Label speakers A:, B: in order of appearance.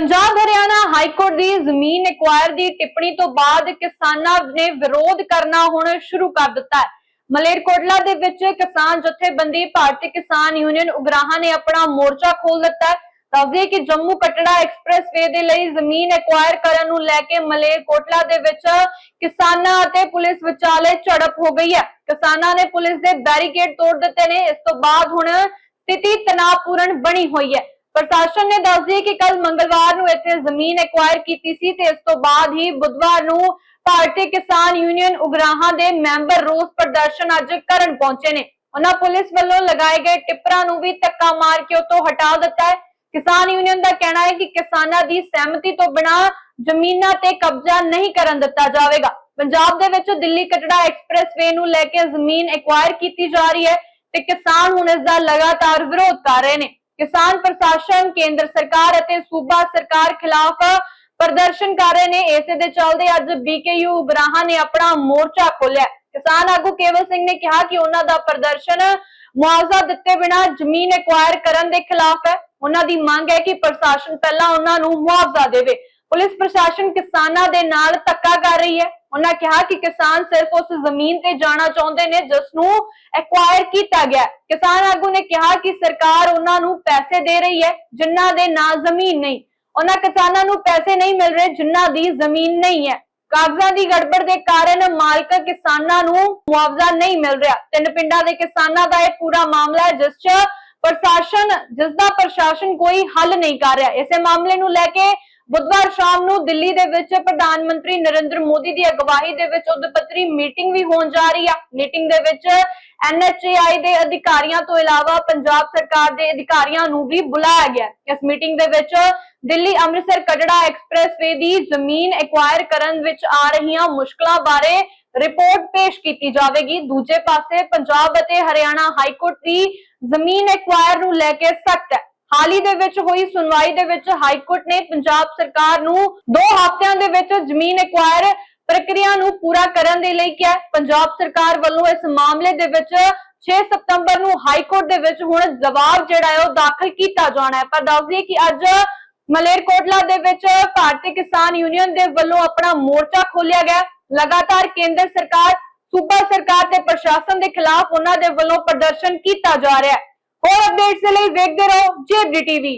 A: Punjab Haryana high court ਦੀ ਜ਼ਮੀਨ acquire ਦੀ ਟਿੱਪਣੀ ਤੋਂ ਬਾਅਦ ਕਿਸਾਨਾਂ ਨੇ ਵਿਰੋਧ ਕਰਨਾ ਹੁਣ ਸ਼ੁਰੂ ਕਰ ਦਿੱਤਾ ਹੈ। ਮਲੇਰਕੋਟਲਾ ਦੇ ਵਿੱਚ ਕਿਸਾਨ ਜਥੇਬੰਦੀ ਭਾਰਤੀ ਕਿਸਾਨ ਯੂਨੀਅਨ ਉਗਰਾਹਾਂ ਨੇ ਆਪਣਾ ਮੋਰਚਾ ਖੋਲ ਦਿੱਤਾ ਹੈ। ਦੱਸਦੇ ਕਿ ਜੰਮੂ ਕਟੜਾ ਐਕਸਪ੍ਰੈਸਵੇ ਦੇ ਲਈ ਜ਼ਮੀਨ ਐਕਵਾਇਰ ਕਰਨ ਨੂੰ ਲੈ ਕੇ ਮਲੇਰਕੋਟਲਾ ਦੇ ਵਿੱਚ ਕਿਸਾਨਾਂ ਅਤੇ ਪੁਲਿਸ ਵਿਚਾਲੇ ਝੜਪ ਹੋ ਗਈ ਹੈ। ਕਿਸਾਨਾਂ ਨੇ ਪੁਲਿਸ ਦੇ ਬੈਰੀਕੇਡ ਤੋੜ ਦਿੱਤੇ ਨੇ। ਇਸ ਤੋਂ ਬਾਅਦ ਹੁਣ ਸਥਿਤੀ ਤਣਾਅਪੂਰਨ ਬਣੀ ਹੋਈ ਹੈ। ਪ੍ਰਸ਼ਾਸਨ ਨੇ ਦੱਸ ਦਿੱਤਾ ਕਿ ਕੱਲ ਮੰਗਲਵਾਰ ਨੂੰ ਇੱਥੇ ਜ਼ਮੀਨ ਐਕਵਾਇਰ ਕੀਤੀ ਸੀ ਤੇ ਇਸ ਤੋਂ ਬਾਅਦ ਹੀ ਬੁੱਧਵਾਰ ਨੂੰ ਭਾਰਤੀ ਕਿਸਾਨ ਯੂਨੀਅਨ ਉਗਰਾਹਾਂ ਦੇ ਮੈਂਬਰ ਰੋਸ ਪ੍ਰਦਰਸ਼ਨ ਅੱਜ ਕਰਨ ਪਹੁੰਚੇ ਨੇ। ਉਹਨਾਂ ਪੁਲਿਸ ਵੱਲੋਂ ਲਗਾਏ ਗਏ ਟਿੱਪਰਾਂ ਨੂੰ ਵੀ ਧੱਕਾ ਮਾਰ ਕੇ ਉਤੋਂ ਹਟਾ ਦਿੱਤਾ ਹੈ। ਕਿਸਾਨ ਯੂਨੀਅਨ ਦਾ ਕਹਿਣਾ ਹੈ ਕਿ ਕਿਸਾਨਾਂ ਦੀ ਸਹਿਮਤੀ ਤੋਂ ਬਿਨਾਂ ਜ਼ਮੀਨਾਂ ਤੇ ਕਬਜ਼ਾ ਨਹੀਂ ਕਰਨ ਦਿੱਤਾ ਜਾਵੇਗਾ। ਪੰਜਾਬ ਦੇ ਵਿੱਚ ਦਿੱਲੀ ਕਟੜਾ ਐਕਸਪ੍ਰੈਸਵੇ ਨੂੰ ਲੈ ਕੇ ਜ਼ਮੀਨ ਐਕਵਾਇਰ ਕੀਤੀ ਜਾ ਰਹੀ ਹੈ ਤੇ ਕਿਸਾਨ ਹੁਣ ਇਸ ਦਾ ਲਗਾਤਾਰ ਵਿਰੋਧ ਕਰ ਰਹੇ ਨੇ। ਕਿਸਾਨ ਪ੍ਰਸ਼ਾਸਨ, ਕੇਂਦਰ ਸਰਕਾਰ ਅਤੇ ਸੂਬਾ ਸਰਕਾਰ ਖਿਲਾਫ ਪ੍ਰਦਰਸ਼ਨ ਕਰ ਰਹੇ ਨੇ। ਇਸੇ ਦੇ ਚੱਲਦੇ ਅੱਜ ਬੀਕੇਯੂ ਉਗਰਾਹਾਂ ਨੇ ਆਪਣਾ ਮੋਰਚਾ ਖੋਲਿਆ ਕਿਸਾਨ ਆਗੂ ਕੇਵਲ ਸਿੰਘ ਨੇ ਕਿਹਾ ਕਿ ਉਹਨਾਂ ਦਾ ਪ੍ਰਦਰਸ਼ਨ ਮੁਆਵਜ਼ਾ ਦਿੱਤੇ ਬਿਨਾਂ ਜ਼ਮੀਨ ਐਕਵਾਇਰ ਕਰਨ ਦੇ ਖਿਲਾਫ ਹੈ। ਉਹਨਾਂ ਦੀ ਮੰਗ ਹੈ ਕਿ ਪ੍ਰਸ਼ਾਸਨ ਪਹਿਲਾਂ ਉਹਨਾਂ ਨੂੰ ਮੁਆਵਜ਼ਾ ਦੇਵੇ। ਪੁਲਿਸ ਪ੍ਰਸ਼ਾਸਨ ਕਿਸਾਨਾਂ ਦੇ ਨਾਲ ਧੱਕਾ ਕਰ ਰਹੀ ਹੈ। ਉਹਨਾਂ ਕਿਹਾ ਕਿ ਕਿਸਾਨ ਸਿਰਫ ਉਸ ਜ਼ਮੀਨ ਤੇ ਜਾਣਾ ਚਾਹੁੰਦੇ ਨੇ ਜਿਸ ਨੂੰ ਐਕਵਾਇਰ ਕੀਤਾ ਗਿਆ। ਕਿਸਾਨ ਆਗੂ ਨੇ ਕਿਹਾ ਕਿ ਸਰਕਾਰ ਉਹਨਾਂ ਨੂੰ ਪੈਸੇ ਦੇ ਰਹੀ ਹੈ, ਜਿਨ੍ਹਾਂ ਦੇ ਨਾਂ ਜ਼ਮੀਨ ਨਹੀਂ। ਉਹਨਾਂ ਕਿਸਾਨਾਂ ਨੂੰ ਪੈਸੇ ਨਹੀਂ ਮਿਲ ਰਹੇ, ਜਿਨ੍ਹਾਂ ਦੀ ਜ਼ਮੀਨ ਨਹੀਂ ਹੈ। ਕਾਗਜ਼ਾਂ ਦੀ ਗੜਬੜ ਦੇ ਕਾਰਨ ਮਾਲਕ ਕਿਸਾਨਾਂ ਨੂੰ ਮੁਆਵਜ਼ਾ ਨਹੀਂ ਮਿਲ ਰਿਹਾ। ਤਿੰਨ ਪਿੰਡਾਂ ਦੇ ਕਿਸਾਨਾਂ ਦਾ ਇਹ ਪੂਰਾ ਮਾਮਲਾ ਹੈ, ਜਿਸ 'ਚ ਪ੍ਰਸ਼ਾਸਨ, ਜਿਸ ਦਾ ਪ੍ਰਸ਼ਾਸਨ ਕੋਈ ਹੱਲ ਨਹੀਂ ਕਰ ਰਿਹਾ। ਇਸੇ ਮਾਮਲੇ ਨੂੰ ਲੈ ਕੇ ਬੁੱਧਵਾਰ ਸ਼ਾਮ ਨੂੰ ਦਿੱਲੀ ਦੇ ਵਿੱਚ ਪ੍ਰਧਾਨ ਮੰਤਰੀ ਨਰਿੰਦਰ ਮੋਦੀ ਦੀ ਅਗਵਾਈ ਦੇ ਵਿੱਚ ਉਦੋਂ ਪੱਤਰੀ ਮੀਟਿੰਗ ਵੀ ਹੋਣ ਜਾ ਰਹੀ ਆ। ਮੀਟਿੰਗ ਦੇ ਵਿੱਚ ਐਨਐਚਏਆਈ ਦੇ ਅਧਿਕਾਰੀਆਂ ਤੋਂ ਇਲਾਵਾ ਪੰਜਾਬ ਸਰਕਾਰ ਦੇ ਅਧਿਕਾਰੀਆਂ ਨੂੰ ਵੀ ਬੁਲਾਇਆ ਗਿਆ। ਇਸ ਮੀਟਿੰਗ ਦੇ ਵਿੱਚ ਦਿੱਲੀ ਅੰਮ੍ਰਿਤਸਰ ਕਟੜਾ ਐਕਸਪ੍ਰੈਸਵੇ ਦੀ ਜ਼ਮੀਨ ਐਕਵਾਇਰ ਕਰਨ ਵਿੱਚ ਆ ਰਹੀਆਂ ਮੁਸ਼ਕਲਾਂ ਬਾਰੇ ਰਿਪੋਰਟ ਪੇਸ਼ ਕੀਤੀ ਜਾਵੇਗੀ। ਦੂਜੇ ਪਾਸੇ ਪੰਜਾਬ ਅਤੇ ਹਰਿਆਣਾ ਹਾਈ ਕੋਰਟ ਦੀ ਜ਼ਮੀਨ ਐਕਵਾਇਰ ਨੂੰ ਲੈ ਕੇ ਸਖਤ ਹੈ ਹਾਲ ਹੀ ਦੇ ਵਿੱਚ ਹੋਈ ਸੁਣਵਾਈ ਦੇ ਵਿੱਚ ਹਾਈ ਕੋਰਟ ਨੇ ਪੰਜਾਬ ਸਰਕਾਰ ਨੂੰ 2 ਹਫ਼ਤਿਆਂ ਦੇ ਵਿੱਚ ਜ਼ਮੀਨ ਐਕਵਾਇਰ ਪ੍ਰਕਿਰਿਆ ਨੂੰ ਪੂਰਾ ਕਰਨ ਦੇ ਲਈ ਕਿਹਾ। ਪੰਜਾਬ ਸਰਕਾਰ ਵੱਲੋਂ ਇਸ ਮਾਮਲੇ ਦੇ ਵਿੱਚ 6 ਸਤੰਬਰ ਨੂੰ ਹਾਈ ਕੋਰਟ ਦੇ ਵਿੱਚ ਹੁਣ ਜਵਾਬ ਜਿਹੜਾ ਹੈ ਉਹ ਦਾਖਲ ਕੀਤਾ ਜਾਣਾ ਹੈ। ਪਰ ਦੱਸ ਦਈਏ ਕਿ ਅੱਜ ਮਲੇਰਕੋਟਲਾ ਦੇ ਵਿੱਚ ਭਾਰਤੀ ਕਿਸਾਨ ਯੂਨੀਅਨ ਦੇ ਵੱਲੋਂ ਆਪਣਾ ਮੋਰਚਾ ਖੋਲਿਆ ਗਿਆ। ਲਗਾਤਾਰ ਕੇਂਦਰ ਸਰਕਾਰ, ਸੂਬਾ ਸਰਕਾਰ ਤੇ ਪ੍ਰਸ਼ਾਸਨ ਦੇ ਖਿਲਾਫ ਉਹਨਾਂ ਦੇ ਵੱਲੋਂ ਪ੍ਰਦਰਸ਼ਨ ਕੀਤਾ ਜਾ ਰਿਹਾ ਹੈ। और अपडेट्स के लिए देखते रहो जेबडी टीवी